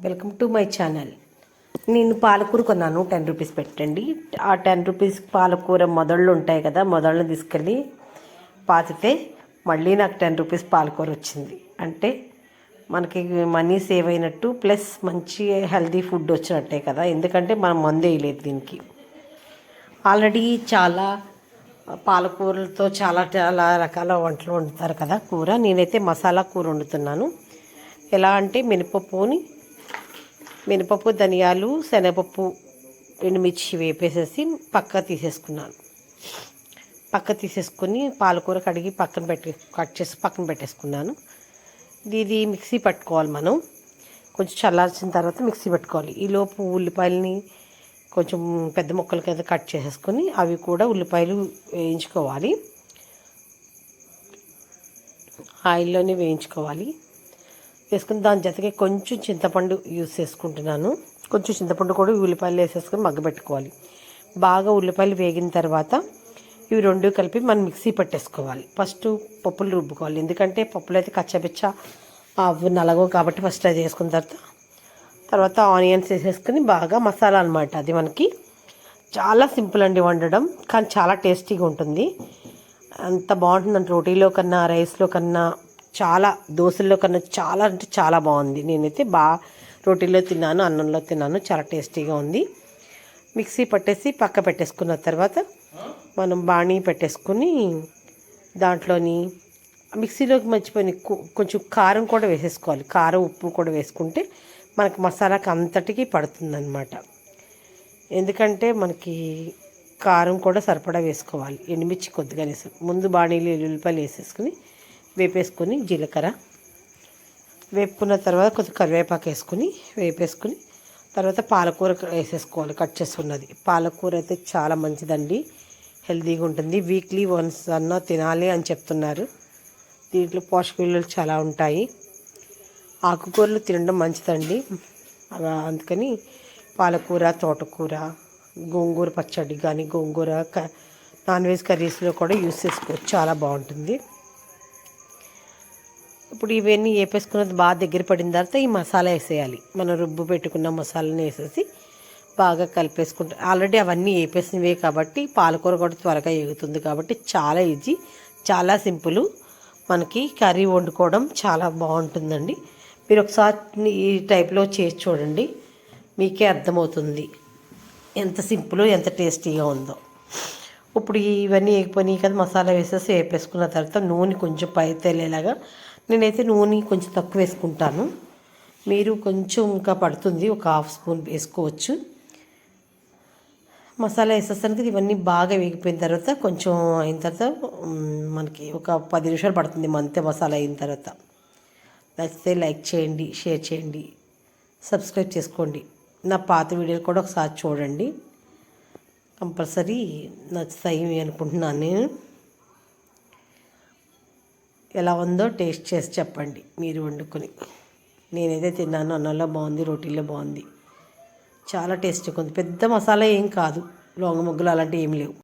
Welcome to my channel. నేను పాలకూర కొన్నాను టెన్ రూపీస్ పెట్టండి. ఆ టెన్ రూపీస్ పాలకూర మొదళ్ళు ఉంటాయి కదా మొదళ్ళని తీసుకెళ్ళి పాతితే మళ్ళీ నాకు టెన్ రూపీస్ పాలకూర వచ్చింది. అంటే మనకి మనీ సేవ్ అయినట్టు ప్లస్ మంచి హెల్దీ ఫుడ్ వచ్చినట్టే కదా. ఎందుకంటే మనం మందు వేయలేదు దీనికి. ఆల్రెడీ చాలా పాలకూరలతో చాలా చాలా రకాల వంటలు వండుతారు కదా కూర. నేనైతే మసాలా కూర వండుతున్నాను. ఎలా అంటే మినపప్పుని మినపప్పు ధనియాలు శనగపప్పు ఎండుమిర్చి వేపేసేసి పక్క తీసేసుకున్నాను. పక్క తీసేసుకొని పాలకూర కడిగి పక్కన పెట్టి కట్ చేసి పక్కన పెట్టేసుకున్నాను. ఇది మిక్సీ పట్టుకోవాలి మనం. కొంచెం చల్లార్చిన తర్వాత మిక్సీ పెట్టుకోవాలి. ఈలోపు ఉల్లిపాయలని కొంచెం పెద్ద ముక్కల కింద కట్ చేసేసుకొని అవి కూడా ఉల్లిపాయలు వేయించుకోవాలి. ఆయిల్లోనే వేయించుకోవాలి. వేసుకుని దాని జతకి కొంచెం చింతపండు యూస్ చేసుకుంటున్నాను. కొంచెం చింతపండు కూడా ఉల్లిపాయలు వేసేసుకొని మగ్గబెట్టుకోవాలి బాగా ఉల్లిపాయలు వేగిన తర్వాత ఇవి రెండు కలిపి మనం మిక్సీ పట్టేసుకోవాలి. ఫస్ట్ పప్పులు రుబ్బుకోవాలి. ఎందుకంటే పప్పులు అయితే కచ్చపిచ్చ అవి నలగవు కాబట్టి ఫస్ట్ అది వేసుకున్న తర్వాత తర్వాత ఆనియన్స్ వేసేసుకుని బాగా మసాలా అనమాట అది మనకి. చాలా సింపుల్ అండి వండడం కానీ చాలా టేస్టీగా ఉంటుంది. అంత బాగుంటుందండి రోటీలో కన్నా రైస్లో కన్నా చాలా దోశల్లో కన్నా చాలా అంటే చాలా బాగుంది. నేనైతే బాగా రోటీలో తిన్నాను అన్నంలో తిన్నాను చాలా టేస్టీగా ఉంది. మిక్సీ పట్టేసి పక్క పెట్టేసుకున్న తర్వాత మనం బాణీ పెట్టేసుకుని దాంట్లోని మిక్సీలోకి మర్చిపోయిన కొంచెం కారం కూడా వేసేసుకోవాలి. కారం ఉప్పు కూడా వేసుకుంటే మనకి మసాలాకి అంతటికి పడుతుందన్నమాట. ఎందుకంటే మనకి కారం కూడా సరిపడా వేసుకోవాలి. ఎండుమిర్చి కొద్దిగా వేసి ముందు బాణీలు ఎల్లుల్లిపాయలు వేసేసుకుని వేపేసుకొని జీలకర్ర. వేపుకున్న తర్వాత కొంచెం కరివేపాకు వేసుకుని వేపేసుకుని తర్వాత పాలకూర వేసేసుకోవాలి కట్ చేసుకున్నది. పాలకూర అయితే చాలా మంచిదండి. హెల్తీగా ఉంటుంది. వీక్లీ వన్స్ అన్నా తినాలి అని చెప్తున్నారు. దీంట్లో పోషక విలువలు చాలా ఉంటాయి. ఆకుకూరలు తినడం మంచిదండి. అందుకని పాలకూర తోటకూర గోంగూర పచ్చడి కానీ గోంగూర నాన్ వెజ్ కర్రీస్లో కూడా యూస్ చేసుకోవచ్చు. చాలా బాగుంటుంది. ఇప్పుడు ఇవన్నీ వేపేసుకున్నది బాగా దగ్గర పడిన తర్వాత ఈ మసాలా వేసేయాలి. మనం రుబ్బు పెట్టుకున్న మసాలాని వేసేసి బాగా కలిపేసుకుంటే ఆల్రెడీ అవన్నీ వేపేసినవే కాబట్టి పాలకూర కూడా త్వరగా ఎగుతుంది కాబట్టి చాలా ఈజీ చాలా సింపుల్. మనకి కర్రీ వండుకోవడం చాలా బాగుంటుందండి. మీరు ఒకసారి ఈ టైప్లో చేసి చూడండి. మీకే అర్థమవుతుంది ఎంత సింపుల్ ఎంత టేస్టీగా ఉందో. ఇప్పుడు ఇవన్నీ వేగిపోయినాయి కదా మసాలా వేసేసి వేపేసుకున్న తర్వాత నూనె కొంచెం పై తేలేలాగా నేనైతే నూనె కొంచెం తక్కువ వేసుకుంటాను. మీరు కొంచెం ఇంకా పడుతుంది ఒక హాఫ్ స్పూన్ వేసుకోవచ్చు. మసాలా వేసేసరికి ఇవన్నీ బాగా వేగిపోయిన తర్వాత కొంచెం అయిన తర్వాత మనకి ఒక పది నిమిషాలు పడుతుంది మంతే మసాలా అయిన తర్వాత. నచ్చితే లైక్ చేయండి షేర్ చేయండి సబ్స్క్రైబ్ చేసుకోండి. నా పాత వీడియోలు కూడా ఒకసారి చూడండి. కంపల్సరీ నచ్చుతాయి అనుకుంటున్నాను నేను. ఎలా ఉందో టేస్ట్ చేసి చెప్పండి మీరు వండుకొని. నేనైతే తిన్నాను అన్నంలో బాగుంది రోటీలో బాగుంది. చాలా టేస్టీగా ఉంది. పెద్ద మసాలా ఏం కాదు. లోంగ ముగ్గులు అలాంటివి ఏం లేవు.